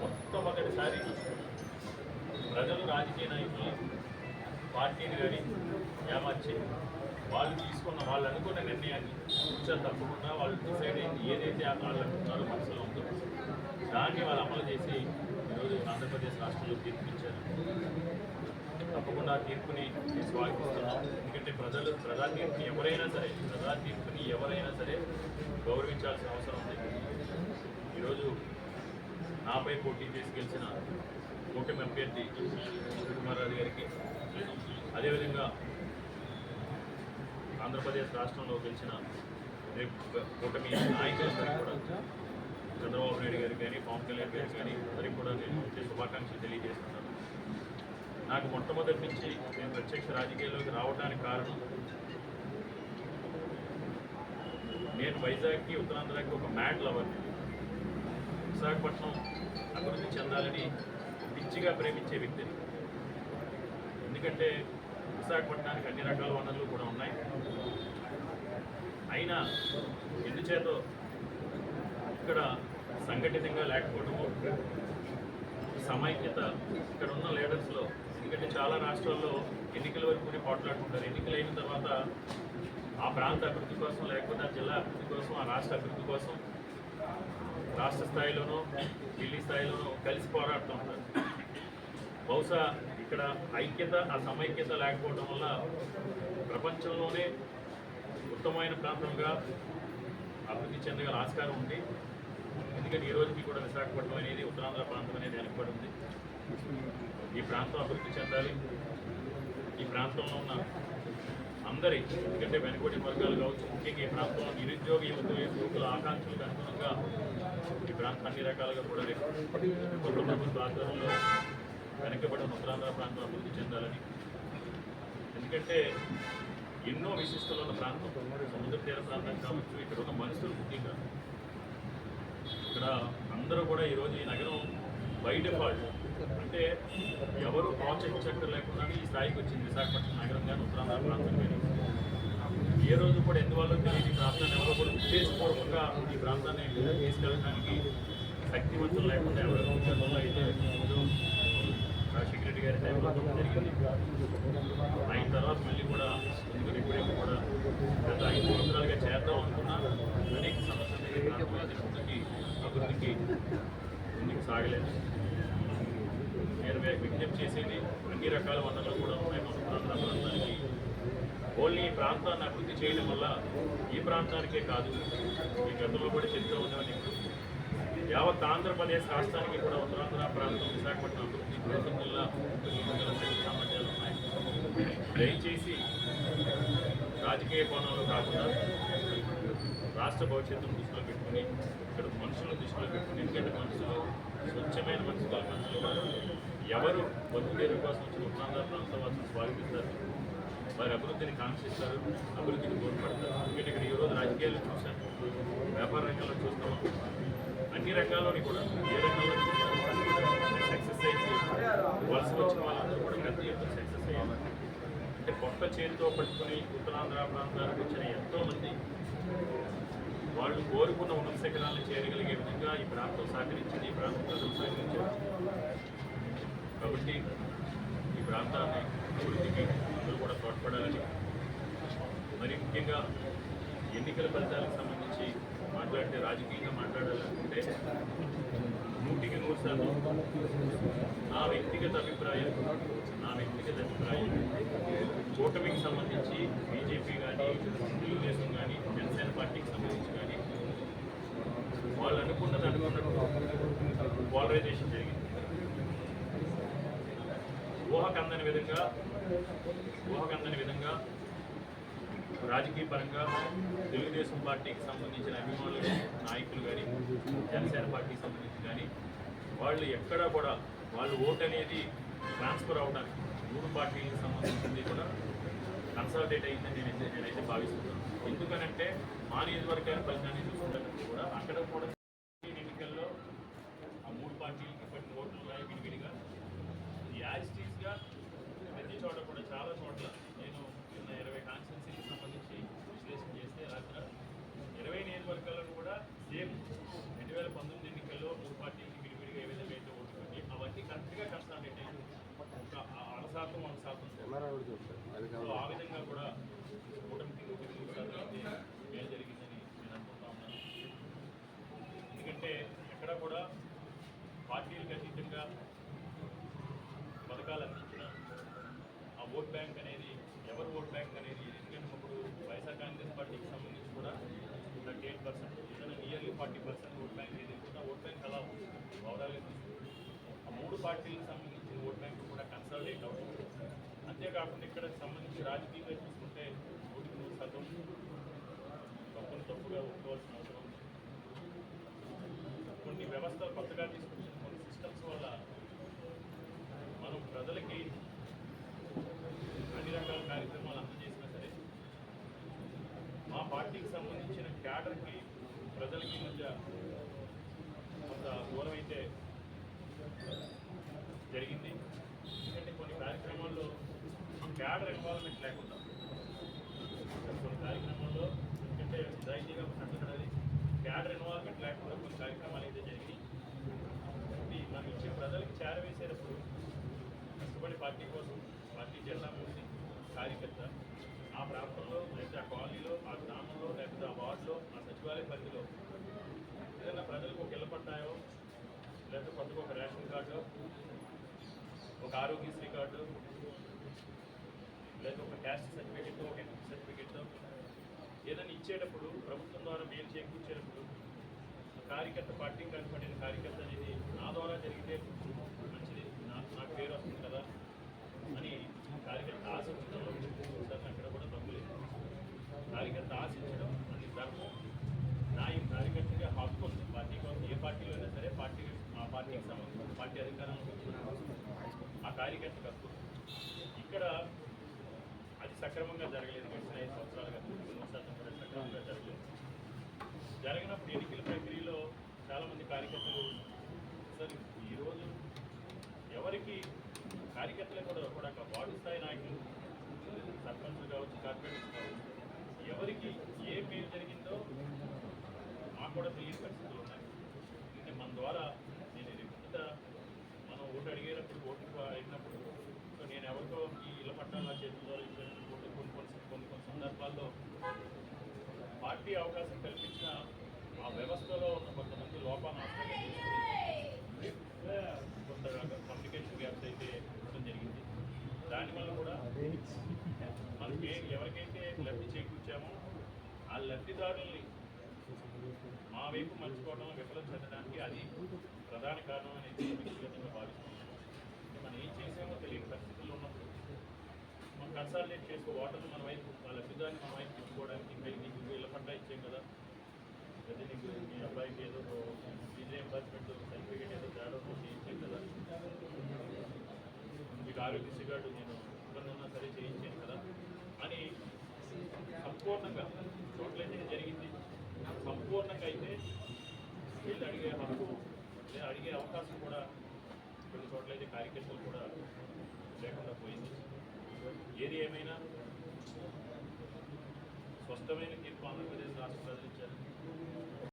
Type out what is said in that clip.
మొట్టమొదటిసారి ప్రజలు రాజకీయ నాయకులు పార్టీని కానీ ఏమర్చి వాళ్ళు తీసుకున్న వాళ్ళు అనుకున్న నిర్ణయాన్ని కూర్చొని తప్పకుండా వాళ్ళు డిసైడ్ అయింది ఏదైతే వాళ్ళు అనుకున్నారో మనసులో ఉందో దాన్ని వాళ్ళు అమలు చేసి ఈరోజు ఆంధ్రప్రదేశ్ రాష్ట్రంలో తీర్పిచ్చారు. తప్పకుండా తీర్పుని స్వాగతిస్తున్నాం. ఎందుకంటే ప్రజలు ప్రజా తీర్పుని ఎవరైనా సరే ప్రజా తీర్పుని ఎవరైనా సరే గౌరవించాల్సిన అవసరం ఉంది. ఈరోజు నాపై పోటీ చేసి గెలిచిన కూటమి అభ్యర్థి కుమార్ గారికి అదేవిధంగా ఆంధ్రప్రదేశ్ రాష్ట్రంలో గెలిచిన రేపు కూటమి నాయకులందరికీ కూడా చంద్రబాబు నాయుడు గారికి కానీ పవన్ కళ్యాణ్ గారికి కానీ అందరికీ కూడా నేను వచ్చే శుభాకాంక్షలు తెలియజేస్తున్నాను. నాకు మొట్టమొదటి నుంచి నేను ప్రత్యక్ష రాజకీయాల్లోకి రావడానికి కారణం నేను వైజాగ్కి ఉత్తరాంధ్రకి ఒక మ్యాడ్ లవర్. విశాఖపట్నం అభివృద్ధి చెందాలని పిచ్చిగా ప్రేమించే వ్యక్తిని. ఎందుకంటే విశాఖపట్నానికి అన్ని రకాల వనరులు కూడా ఉన్నాయి. అయినా ఎందుచేత ఇక్కడ సంఘటితంగా లేకపోవడము సమైక్యత ఇక్కడ ఉన్న లీడర్స్లో ఎందుకంటే చాలా రాష్ట్రాల్లో ఎన్నికల వరకు పోట్లాడుకుంటారు. ఎన్నికలు అయిన తర్వాత ఆ ప్రాంత అభివృద్ధి కోసం లేకపోతే ఆ జిల్లా అభివృద్ధి కోసం ఆ రాష్ట్ర అభివృద్ధి కోసం రాష్ట్ర స్థాయిలోనూ ఢిల్లీ స్థాయిలోనూ కలిసి పోరాడుతూ ఉంటారు. బహుశా ఇక్కడ ఐక్యత ఆ సమైక్యత లేకపోవడం వల్ల ప్రపంచంలోనే ఉత్తమమైన ప్రాంతంగా అభివృద్ధి చెందగల ఆస్కారం ఉంది. ఎందుకంటే ఈ రోజుకి కూడా విశాఖపట్నం అనేది ఉత్తరాంధ్ర ప్రాంతం అనేది వెనకబడి ఉంది ఈ ప్రాంతం అభివృద్ధి చెందాలి. ఈ ప్రాంతంలో ఉన్న అందరి ఎందుకంటే వెనుకబడి వర్గాలు కావచ్చు ముఖ్యంగా ఈ ప్రాంతంలో నిరుద్యోగ యువత యువకుల ఆకాంక్షలకు అనుగుణంగా ఈ ప్రాంతం అన్ని రకాలుగా కూడా రేపు కొత్త ప్రభుత్వ ఆధ్వర్యంలో వెనకబడిన ఉత్తరాంధ్ర ప్రాంతం అభివృద్ధి చెందాలని. ఎందుకంటే ఎన్నో విశిష్టలు ఉన్న ప్రాంతం. సముద్ర తీర ప్రాంతం కావచ్చు ఇక్కడ ఉన్న మనుషులు ముఖ్యంగా ఇక్కడ అందరూ కూడా ఈరోజు ఈ నగరం బై డిఫాల్ట్. అంటే ఎవరు ప్రోత్సహించక్కర్ లేకుండా ఈ స్థాయికి వచ్చింది. విశాఖపట్నం నగరం కానీ ఉత్తరాంధ్ర ప్రాంతం కానీ. ఏ రోజు కూడా ఎందువల్ల ఈ ప్రాంతాన్ని ఎవరో కూడా ఉద్దేశపూర్వకంగా ఈ ప్రాంతాన్ని తీసుకెళ్ళడానికి శక్తివంతులు లేకుండా ఎవరు అయితే రాజశేఖర రెడ్డి గారి టైంలో జరిగింది. అయిన తర్వాత మళ్ళీ కూడా ముందు ఇప్పుడేమో కూడా గత ఐదు సంవత్సరాలుగా చేద్దాం అనుకున్నా. అనేక సమస్యలు ముందుకి అభివృద్ధికి ముందుకు సాగలేదు. నేను విజ్ఞప్తి చేసేది అన్ని రకాల వనరులు కూడా ఉన్నాయి మన ప్రాంత ప్రాంతానికి. ఓన్లీ ఈ ప్రాంతాన్ని అభివృద్ధి చేయడం వల్ల ఈ ప్రాంతానికే కాదు ఈ గతంలో కూడా చెప్తూ ఉన్నాను ఇప్పుడు యావత్ ఆంధ్రప్రదేశ్ రాష్ట్రానికి కూడా ఉత్తరాంధ్ర ప్రాంతం విశాఖపట్నం అభివృద్ధి జిల్లా గల సామర్థ్యాలు ఉన్నాయి. దయచేసి రాజకీయ కోణంలో కాకుండా రాష్ట్ర భవిష్యత్తును దృష్టిలో పెట్టుకుని ఇక్కడ మనుషులను దృష్టిలో పెట్టుకుని ఎందుకంటే మనుషులు స్వచ్ఛమైన మనుషులు మనుషులు ఎవరు బతుకేరు కోసం వచ్చిన ఉత్తరాంధ్ర ప్రాంతం వాసులు స్వాగతిస్తారు వారి అభివృద్ధిని కాంక్షిస్తారు అభివృద్ధిని కోరుపడతారు ఎందుకంటే ఇక్కడ ఈరోజు రాజకీయాలు చూశాను వ్యాపార రంగంలో చూస్తాం. అన్ని రంగాల్లోని కూడా ఏ రంగంలో వలస వచ్చిన వాళ్ళందరూ కూడా పెద్ద సక్సెస్ చేయాలి అంటే కొత్త చేతితో పట్టుకుని ఉత్తరాంధ్ర ప్రాంతాలకు వచ్చిన ఎంతోమంది వాళ్ళు కోరుకున్న ఉన్నత శిఖరాలను చేరగలిగే విధంగా ఈ ప్రాంతం సహకరించింది ఈ ప్రాంతం ప్రజలు సహకరించారు కాబట్టి ఈ ప్రాంతాన్ని అభివృద్ధికి అందరూ కూడా తోడ్పడాలని మరి ముఖ్యంగా ఎన్నికల ఫలితాలకు సంబంధించి మాట్లాడితే రాజకీయంగా మాట్లాడాలనుకుంటే నూటికి నా వ్యక్తిగత అభిప్రాయం నా వ్యక్తిగత అభిప్రాయం కూటమికి సంబంధించి బీజేపీ కానీ తెలుగుదేశం కానీ జనసేన పార్టీకి సంబంధించి కానీ వాళ్ళు అనుకున్నది అనుకున్నట్టు పోలరైజేషన్ జరిగింది. ఊహకందని విధంగా ఊహకందని విధంగా రాజకీయ పరంగా తెలుగుదేశం పార్టీకి సంబంధించిన అభిమానులు నాయకులు కానీ జనసేన పార్టీకి సంబంధించి వాళ్ళు ఎక్కడా కూడా వాళ్ళు ఓట్ అనేది ట్రాన్స్ఫర్ అవడానికి మూడు పార్టీలకు సంబంధించింది కూడా కన్సాలిడేట్ అయిందని నేను నేనైతే భావిస్తున్నాను. ఎందుకనంటే మా నియోజకవర్గాల ఫలితాన్ని చూసుకున్నప్పుడు కూడా అక్కడ కూడా ఎన్నికల్లో ఆ మూడు పార్టీలకి పడిన ఓట్లు ఉన్నాయి విడివిడిగా. యాజిటీస్గా ప్రతి చోట కూడా చాలా చోట్ల నేను చిన్న ఇరవై కాన్స్టిట్యున్సీకి సంబంధించి విశ్లేషణ చేస్తే రాత్రి ఇరవై నియోజకవర్గాలను కూడా సేమ్ రెండు వేల పంతొమ్మిది దాకా మనం సాధించారు ఆ విధంగా కూడా కూటమికి మేలు జరిగిందని నేను అనుకుంటా ఎందుకంటే ఎక్కడ కూడా పార్టీలకు అతీతంగా పథకాలు అందించిన ఆ ఓట్ బ్యాంక్ అనేది ఎవరు ఓట్ బ్యాంక్ అనేది ఎందుకంటే ఇప్పుడు వైఎస్ఆర్ కాంగ్రెస్ పార్టీకి సంబంధించి కూడా థర్టీ ఎయిట్ పర్సెంట్ ఏదైనా nearly forty percent vote bank ఏదైతే ఓట్ బ్యాంక్ అలా ఓవరాల్గా ఆ మూడు పార్టీలకు సంబంధించి ఓట్ బ్యాంక్ కూడా కన్సల్టేట్ అవుతుంది. అంతేకాకుండా ఇక్కడ సంబంధించి రాజకీయంగా చూసుకుంటే ఓటుకు నూరు తప్పును తప్పుగా ఒప్పుకోవాల్సిన అవసరం కొన్ని వ్యవస్థలు కొత్తగా తీసుకొచ్చిన కొన్ని సిస్టమ్స్ వల్ల మనం ప్రజలకి అన్ని రకాల కార్యక్రమాలు అందజేసినా సరే మా పార్టీకి సంబంధించిన క్యాడర్కి ప్రజలకి మధ్య కొంత దూరం అయితే జరిగింది. ఎందుకంటే కొన్ని కార్యక్రమాల్లో క్యాడర్ ఇన్వాల్వ్మెంట్ లేకుండా. కొన్ని కార్యక్రమాల్లో ఎందుకంటే దయచేగా మాట్లాడాలి క్యాడర్ ఇన్వాల్వ్మెంట్ లేకుండా కొన్ని కార్యక్రమాలు అయితే జరిగినాయి మనం ఇచ్చే ప్రజలకు చేరవేసేటప్పుడు కష్టపడి పార్టీ కోసం పార్టీ జిల్లా మూసి కార్యకర్త ఆ ప్రాంతంలో లేకపోతే ఆ కాలనీలో ఆ గ్రామంలో లేకపోతే ఆ వార్డులో ఆ సచివాలయ పరిధిలో ఏదైనా ప్రజలకు ఒక ఇళ్ళ పట్టాయో లేకపోతే కొత్తగా ఒక రేషన్ కార్డు ఒక ఆరోగ్యశ్రీ కార్డు లేదా ఒక క్యాస్ట్ సర్టిఫికెట్ ఒక ఎన్నికల సర్టిఫికెట్ ఏదైనా ఇచ్చేటప్పుడు ప్రభుత్వం ద్వారా మేలు చేకూర్చేటప్పుడు కార్యకర్త పార్టీ కనపడిన కార్యకర్త అనేది నా ద్వారా జరిగితే మంచిది. నాకు పేరు వస్తుంది కదా అని కార్యకర్త ఆశించడం సార్ అక్కడ కూడా తప్పులేదు కార్యకర్త ఆశించడం అది ధర్మం నా ఈ కార్యకర్తగా హక్కు ఉంది. పార్టీ కోసం ఏ పార్టీలో అయినా సరే పార్టీ మా పార్టీకి సంబంధించిన పార్టీ అధికారంలో వచ్చిన ఆ కార్యకర్తకు హక్కు ఇక్కడ అది సక్రమంగా జరగలేదు. గడిచిన ఐదు సంవత్సరాలుగా తొమ్మిది శాతం కూడా సక్రమంగా జరగలేదు. జరిగినప్పుడు ఎన్నికల ప్రక్రియలో చాలామంది కార్యకర్తలు సార్ ఈరోజు ఎవరికి కార్యకర్తలు కూడా కూడా ఒక వార్డు స్థాయి నాయకులు సర్పంచులు కావచ్చు కార్పొరేటర్స్ కావచ్చు ఎవరికి ఏ పేరు జరిగిందో మాకు కూడా తెలియని పరిస్థితులు ఉన్నాయి. అంటే మన ద్వారా నేను ఇది ఓటు అడిగేటప్పుడు ఓటు అయినప్పుడు సో నేను ఎవరితో ఈ ఇళ్ళ పట్టాలు నా చేతుల ద్వారా ఓటు కొన్ని కొన్ని కొన్ని కొన్ని సందర్భాల్లో పార్టీ అవకాశం కల్పించిన ఆ వ్యవస్థలో ఉన్న కొంతమంది లోపాన్ని ఆశ్రయంగా కొంత కమ్యూనికేషన్ గ్యాప్స్ అయితే ఉండడం జరిగింది. దానివల్ల కూడా మనకి ఎవరికైతే లబ్ధి చేకూర్చామో ఆ లబ్ధిదారుల్ని మా వైపు మర్చిపోవడం విఫలం చెందడానికి అది ప్రధాన కారణం అనేది వ్యక్తిగతంగా భావిస్తున్నాను మనం ఏం చేసామో తెలియని పరిస్థితుల్లో ఉన్నప్పుడు మనం కన్సాలిడేట్ చేసుకో వాటర్ మన వైపు వాళ్ళ లబ్ధిదారిని మన వైపు తీసుకోవడానికి ఇంకా నీకు వీళ్ళ పట్టా ఇచ్చాం కదా. అదే నీకు మీ అబ్బాయికి ఏదో ఫీజు సర్టిఫికేట్ ఏదో తేడా చేయించాం కదా. మీకు ఆరోగ్యశ్రీ కార్డు నేను ఇబ్బంది ఉన్నా సరే చేయించాను కదా. అని సంపూర్ణంగా చోట్లయితే జరిగింది. సంపూర్ణంగా అయితే వీళ్ళు అడిగే హక్కు అడిగే అవకాశం కూడా కొన్ని చోట్లయితే కార్యకర్తలు కూడా లేకుండా పోయింది. ఏది ఏమైనా స్పష్టమైన తీర్పు ఆంధ్రప్రదేశ్ రాష్ట్ర ప్రజలు ఇచ్చారు.